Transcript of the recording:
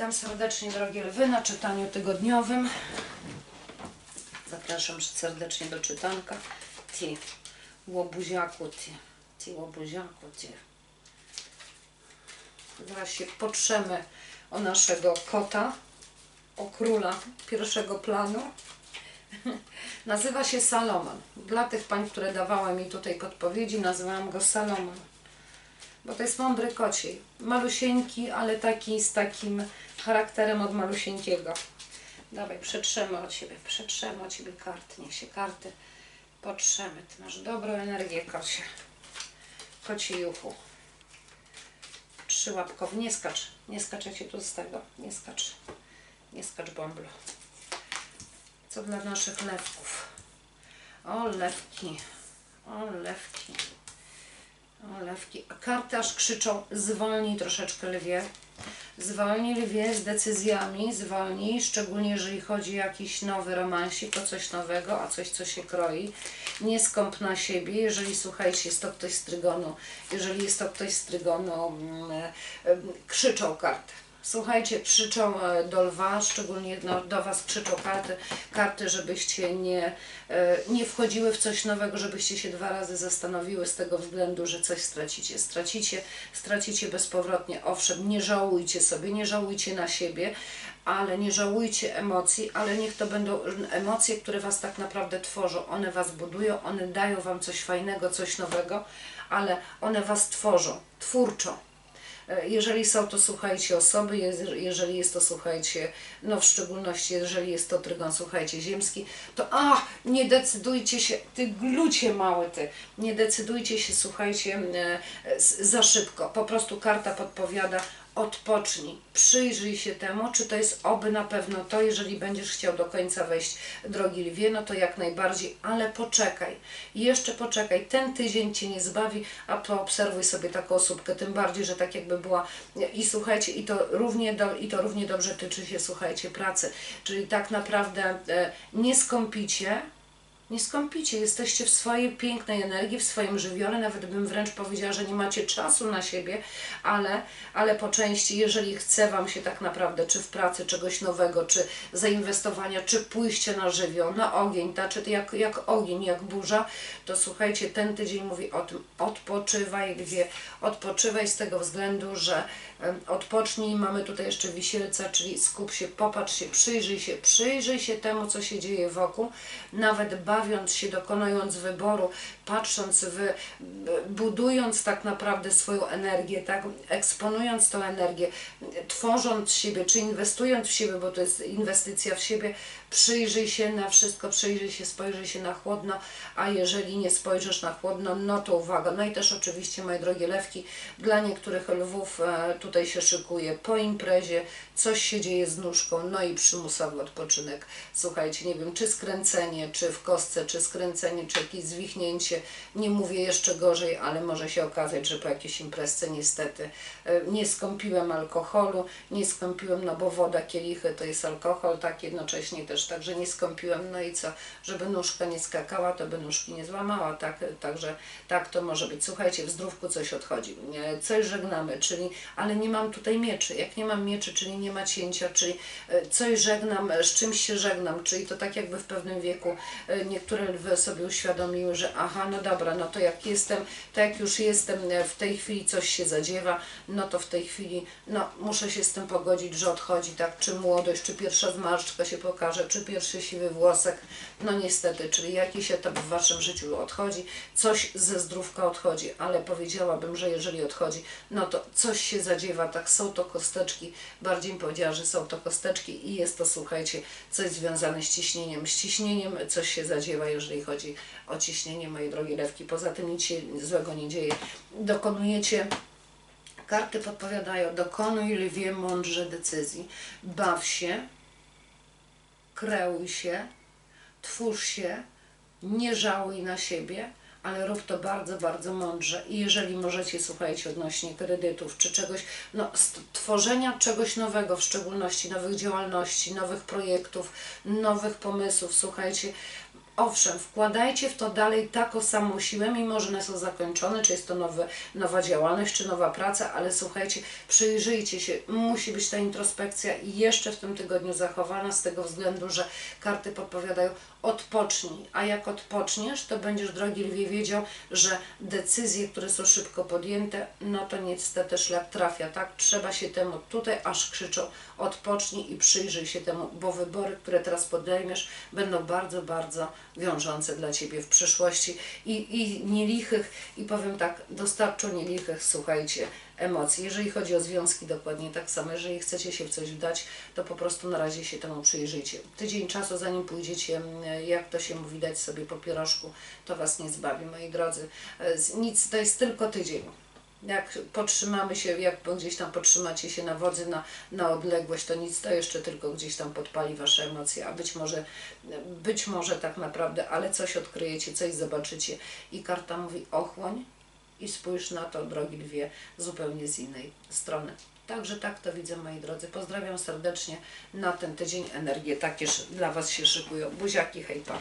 Witam serdecznie drogie lwy na czytaniu tygodniowym. Zapraszam serdecznie do czytanka. Ty, łobuziaku, ty, ty łobuziaku, ty. Zaraz się potrzemy o naszego kota, o króla pierwszego planu. Nazywa się Salomon. Dla tych pań, które dawały mi tutaj podpowiedzi, nazywałam go Salomon bo to jest mądry kociej. Malusieńki, ale taki z takim charakterem od malusieńkiego. Dawaj, przetrzemy od Ciebie, przetrzemy od Ciebie karty, niech się karty potrzemy. Ty masz dobrą energię, kocie. Kocie juchu. Trzyłapkowy, nie skacz, nie skaczecie tu z tego, nie skacz, nie skacz bąblu. Co dla naszych lewków? O, lewki, o, lewki. Lewki. A karty krzyczą, zwolnij troszeczkę lwie. Zwolnij lwie z decyzjami, zwolnij, szczególnie jeżeli chodzi o jakiś nowy romansik, o coś nowego, a coś, co się kroi. Nie skąp na siebie, jeżeli słuchajcie, jest to ktoś z trygonu, jeżeli jest to ktoś z trygonu, mm, e, e, krzyczą karty. Słuchajcie, krzyczą e, do lwa, szczególnie no, do Was krzyczą karty, karty, żebyście nie, e, nie wchodziły w coś nowego, żebyście się dwa razy zastanowiły z tego względu, że coś stracicie. Stracicie, stracicie bezpowrotnie. Owszem, nie żałujcie sobie, nie żałujcie na siebie, ale nie żałujcie emocji, ale niech to będą emocje, które Was tak naprawdę tworzą. One Was budują, one dają Wam coś fajnego, coś nowego, ale one Was tworzą, twórczo. E, Jeżeli są to, słuchajcie, osoby, jeż- jeżeli jest to, słuchajcie, no w szczególności, jeżeli jest to trygon, słuchajcie, ziemski, to a, nie decydujcie się, ty glucie mały ty, nie decydujcie się, słuchajcie, e, za szybko. Po prostu karta podpowiada, odpocznij, przyjrzyj się temu, czy to jest oby na pewno to, jeżeli będziesz chciał do końca wejść drogi lwie, no to jak najbardziej, ale poczekaj, jeszcze poczekaj, ten tydzień Cię nie zbawi, a poobserwuj sobie taką osóbkę, tym bardziej, że tak jakby była i słuchajcie, i to równie, do, i to równie dobrze tyczy się, słuchajcie, pracy, czyli tak naprawdę e, nie skąpicie, nie skąpicie, jesteście w swojej pięknej energii, w swoim żywiole, nawet bym wręcz powiedziała, że nie macie czasu na siebie, ale, ale po części, jeżeli chce Wam się tak naprawdę, czy w pracy czegoś nowego, czy zainwestowania, czy pójście na żywioł, na ogień, ta, czy jak, jak ogień, jak burza, to słuchajcie, ten tydzień mówi o tym, odpoczywaj, lwie, odpoczywaj z tego względu, że odpocznij, mamy tutaj jeszcze wisielca, czyli skup się, popatrz się, przyjrzyj się, przyjrzyj się temu, co się dzieje wokół, nawet bawiąc się, dokonując wyboru, patrząc, w, budując tak naprawdę swoją energię, tak, eksponując tą energię, tworząc siebie, czy inwestując w siebie, bo to jest inwestycja w siebie, przyjrzyj się na wszystko, przyjrzyj się, spojrzyj się na chłodno, a jeżeli nie spojrzysz na chłodno, no to uwaga. No i też oczywiście, moje drogie lewki, dla niektórych lwów e, tutaj się szykuje po imprezie, coś się dzieje z nóżką, no i przymusowy odpoczynek. Słuchajcie, nie wiem, czy skręcenie, czy w kostce, czy skręcenie, czy jakieś zwichnięcie, nie mówię jeszcze gorzej, ale może się okazać, że po jakiejś imprezce niestety e, nie skąpiłem alkoholu, nie skąpiłem, no bo woda, kielichy to jest alkohol, tak jednocześnie też, także nie skąpiłem, no i co, żeby nóżka nie skakała, to by nóżki nie złamała, tak, także tak to może być. Słuchajcie, w zdrówku coś odchodzi, coś żegnamy, czyli, ale nie mam tutaj mieczy, jak nie mam mieczy, czyli nie ma cięcia, czyli e, coś żegnam, z czymś się żegnam, czyli to tak jakby w pewnym wieku e, niektóre lwy sobie uświadomiły, że aha, no dobra, no to jak jestem, to jak już jestem, e, w tej chwili coś się zadziewa, no to w tej chwili, no muszę się z tym pogodzić, że odchodzi, tak, czy młodość, czy pierwsza zmarszczka się pokaże, czy pierwszy siwy włosek, no niestety, czyli jakiś etap w Waszym życiu odchodzi, coś ze zdrówka odchodzi, ale powiedziałabym, że jeżeli odchodzi, no to coś się zadziewa, tak, są to kosteczki, bardziej bym powiedziała, że są to kosteczki i jest to, słuchajcie, coś związane z ciśnieniem, z ciśnieniem coś się zadziewa, jeżeli chodzi o ciśnienie, moje drogie lewki, poza tym nic się złego nie dzieje, dokonujecie Karty podpowiadają, dokonuj lwie mądrze decyzji, baw się, kreuj się, twórz się, nie żałuj na siebie, ale rób to bardzo, bardzo mądrze. I jeżeli możecie, słuchajcie, odnośnie kredytów czy czegoś, no, tworzenia czegoś nowego, w szczególności nowych działalności, nowych projektów, nowych pomysłów, słuchajcie, Owszem, wkładajcie w to dalej taką samą siłę, mimo że one są zakończone, czy jest to nowe, nowa działalność, czy nowa praca, ale słuchajcie, przyjrzyjcie się, musi być ta introspekcja jeszcze w tym tygodniu zachowana z tego względu, że karty podpowiadają odpocznij, a jak odpoczniesz, to będziesz, drogi lwie, wiedział, że decyzje, które są szybko podjęte, no to niestety szlak trafia, tak? Trzeba się temu tutaj aż krzyczą odpocznij i przyjrzyj się temu, bo wybory, które teraz podejmiesz, będą bardzo, bardzo wiążące dla Ciebie w przyszłości i, i nielichych, i powiem tak, dostarczą nielichych, słuchajcie, emocji. Jeżeli chodzi o związki, dokładnie tak samo. Jeżeli chcecie się w coś wdać, to po prostu na razie się temu przyjrzyjcie. Tydzień czasu, zanim pójdziecie, mm, jak to się mówi, dać sobie po pierożku, to Was nie zbawi, moi drodzy. E, Nic, to jest tylko tydzień. Jak potrzymamy się, jak gdzieś tam potrzymacie się na wodzy, na, na odległość, to nic, to jeszcze tylko gdzieś tam podpali Wasze emocje, a być może, być może tak naprawdę, ale coś odkryjecie, coś zobaczycie i karta mówi ochłoń, i spójrz na to, drogi lwie, zupełnie z innej strony. Także tak to widzę, moi drodzy. Pozdrawiam serdecznie na ten tydzień. Energie takie dla Was się szykują. Buziaki, hej, pa.